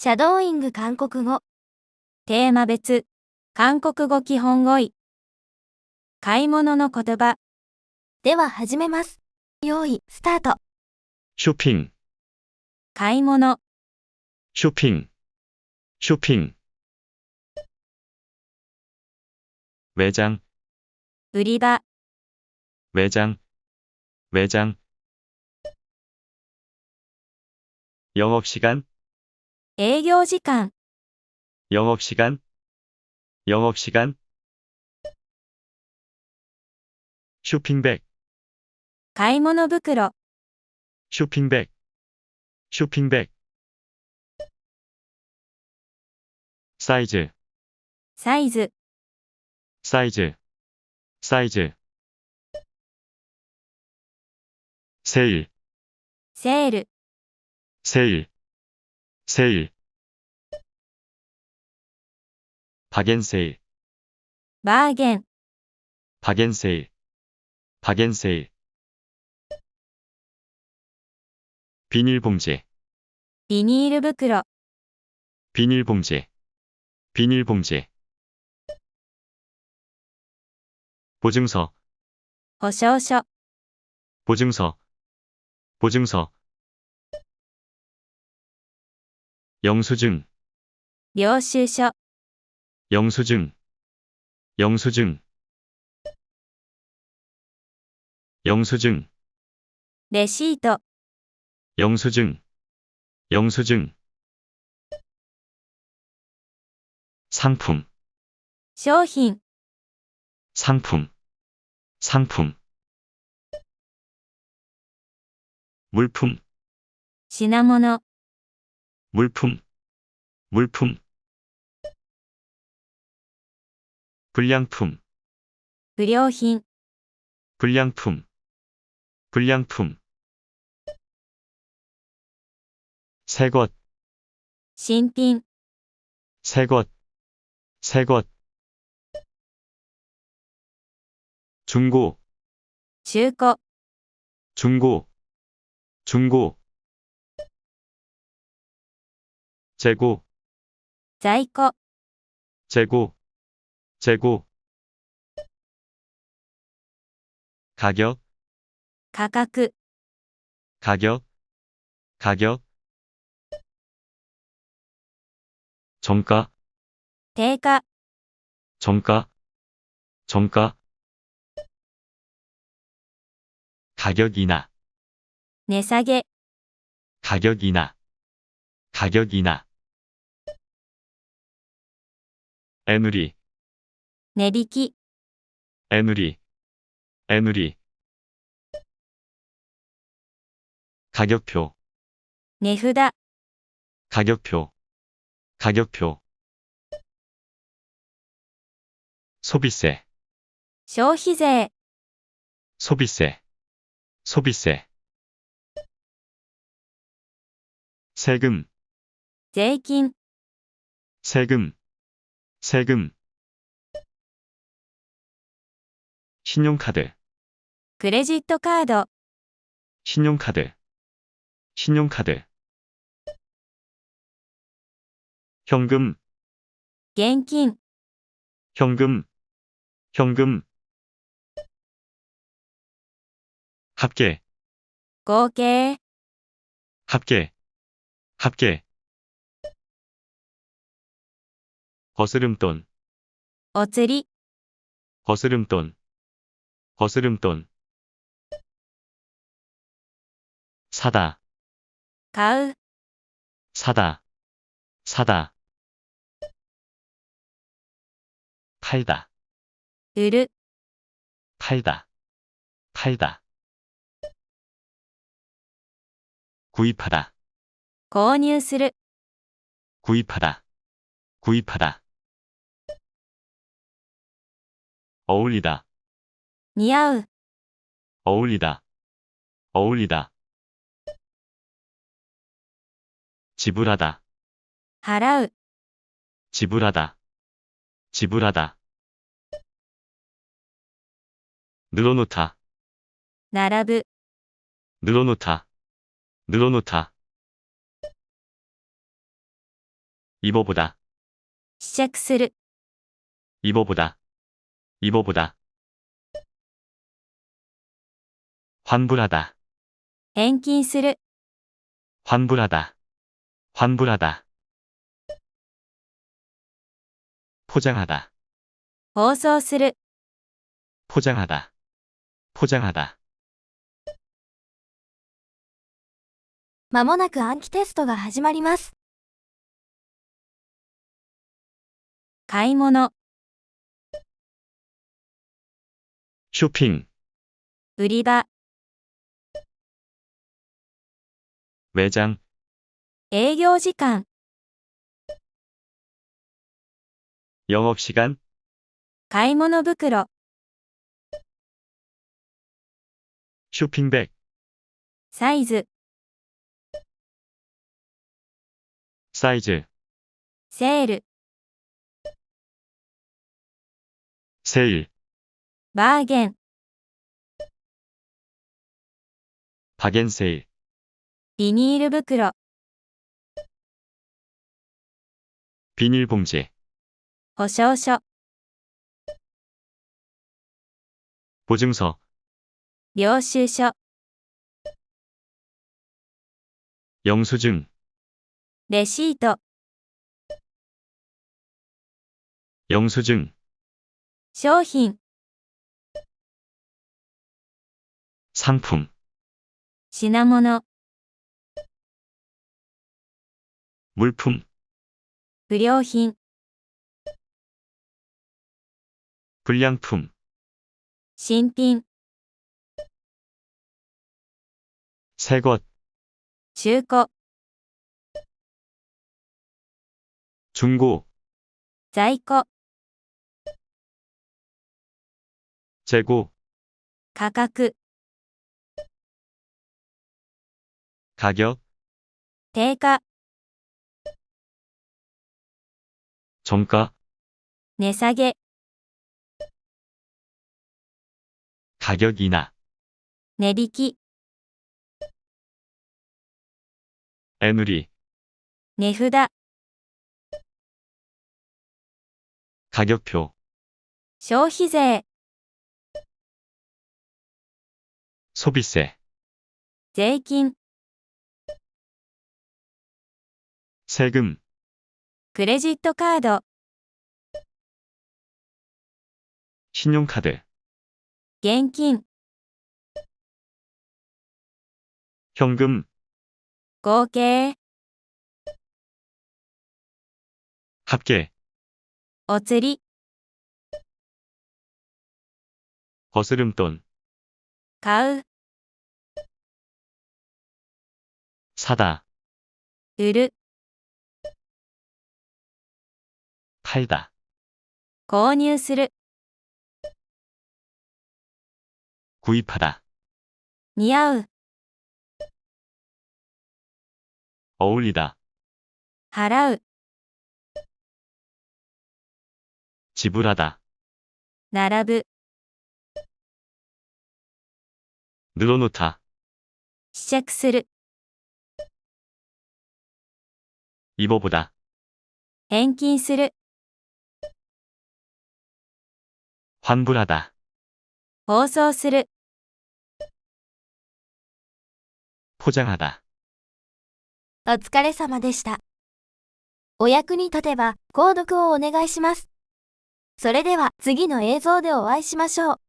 シャドーイング韓国語。テーマ別、韓国語基本語彙。買い物の言葉、では始めます。用意、スタート。 쇼핑, 買い物、 쇼핑, 쇼핑. 매장, 売り場、 매장, 매장. 영업시간, 営業時間、 영업시간, 영업시간. 쇼핑백, 買い物袋、 쇼핑백, 쇼핑백. 사이즈, サイズ、 사이즈, 사이즈. 세일, セール、 세일, 세일. 박앤세일. 마겐. 박앤세일. 박앤세일. 비닐봉지. 비닐부끄러 비닐봉지. 비닐봉지. 보증서. 어셔어셔 보증서. 보증서. 영수증, 領収書、 영수증, 영수증. 영수증, レシート、 영수증, 영수증. 상품, 商品、 상품, 상품. 물품, 品物、 물품, 물품. 불량품, 不良品、 불량품, 불량품. 새것, 新品、 새것, 새것. 중고, 中古、 중고, 중고. 재고 자이거 재고 재고. 가격 가격 가격 가격. 정가 대가 정가 정가. 가격이나 내사게 가격이나 가격이나. 에누리. 내리기. 에누리. 에누리. 가격표. 내후다. 가격표. 가격표. 소비세. 소비세. 소비세. 소비세. 세금. 세금. 세금. 세금. 신용카드, クレジットカード、 신용카드, 신용카드. 현금, 現金、 현금, 현금. 합계, 合計、 합계, 합계. 거스름돈, お釣り、 거스름돈, 거스름돈. 사다, 買う、 사다, 사다. 팔다, 売る、 팔다, 팔다. 구입하다, 購入する、 구입하다, 구입하다. 어울리다, 似合う、 어울리다, 어울리다. 지불하다, 払う、 지불하다, 지불하다. 늘어놓다, 並ぶ、 늘어놓다, 늘어놓다. 입어보다, 試着する、 입어보다, 입어보다. 환불하다, 返金する、 환불하다, 환불하다. 포장하다, 包装する、 포장하다, 포장하다. まもなく暗記テストが始まります。買い物、 쇼핑, 売り場、 매장, 営業時間、 영업시간, 買い物袋、 쇼핑백, サイズ、 사이즈, セール、 세일, バーゲン、 박앤세일, ビニール袋、 비닐봉지, 保証書、 보증서, 領収書、 영수증, レシート、 영수증, 商品、 상품, 品物、 물품, 不良品、 불량품, 新品、 새것, 中古、 중고, 在庫、 재고, 価格、 가격 대가 정가 내사게 가격이나 내리기 애누리 내후다 가격표 소비세 소비세 税金 세금, クレジットカード、 신용카드, 現金、 현금, 合計、 합계, お釣り、 거스름돈, 買う、 사다, 売る、 팔다, 購入する、 구입하다, 似合う、 어울리다, 払う、 지불하다, 並ぶ、 늘어놓다, 試着する、 입어보다, 返金する、 환불하다, 包装する、 포장하다. お疲れ様でした。お役に立てば、購読をお願いします。それでは次の映像でお会いしましょう。